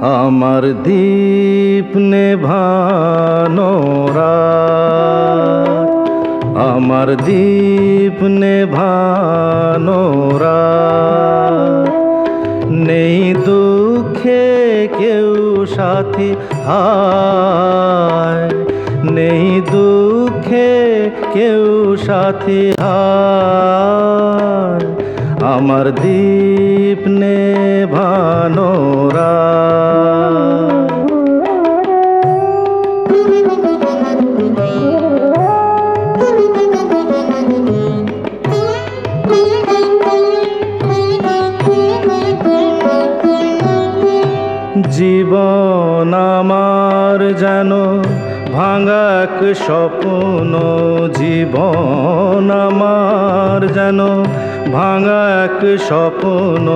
আমার দীপ রাত। আমার দীপ রাত। নেই দুঃখে কেউ সাথী হায়। নেই দুঃখে কেউ সাথী হায়। আমার দীপ নেভানো জীবন আমার যেন ভাঙাক স্বপ্ন, জীবন আমার যেন ভাঙাক স্বপ্ন।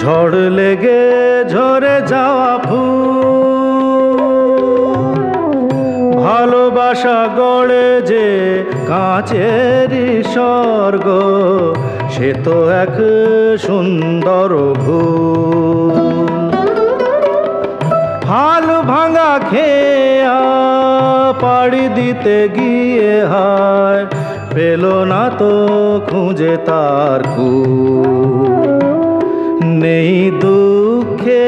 ঝড় লেগে ঝরে যাওয়া ভালোবাসা গড়ে যে কাঁচের স্বর্গ, সে তো এক সুন্দর ভুল খেয়া পাড়ি দিতে গিয়ে হায়, পেল না তো খুঁজে তার কুল নেই দুঃখে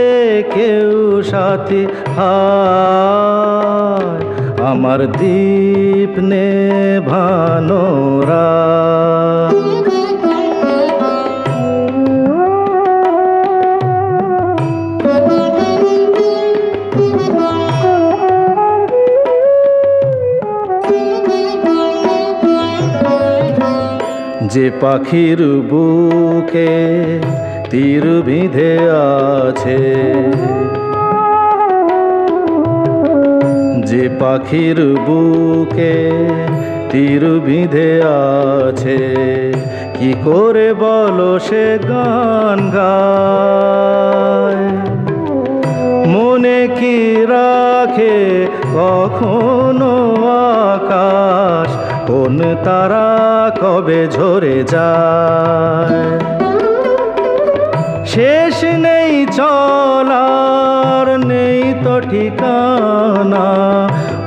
কেউ সাথী হায়, আমার দীপ নে ভানোরা যে পাখির বুকে তীর বিঁধে আছে, যে পাখির বুকে তীর বিঁধে আছে, কি করে বলো সে গান গায়? মনে কি রাখে কখনো আকাশ? কোন তারা কবে ঝরে যায়? শেষ নেই চলার, নেই তো ঠিকানা,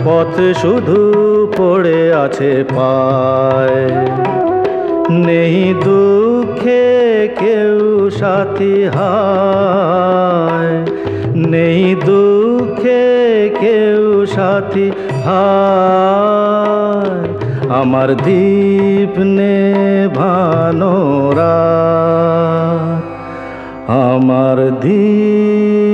পথ শুধু পড়ে আছে পায়। নেই দুঃখে কেউ সাথী হায়। নেই দুঃখে কেউ সাথী হায়। আমার দীপ নে ভানোরা আমার দীপ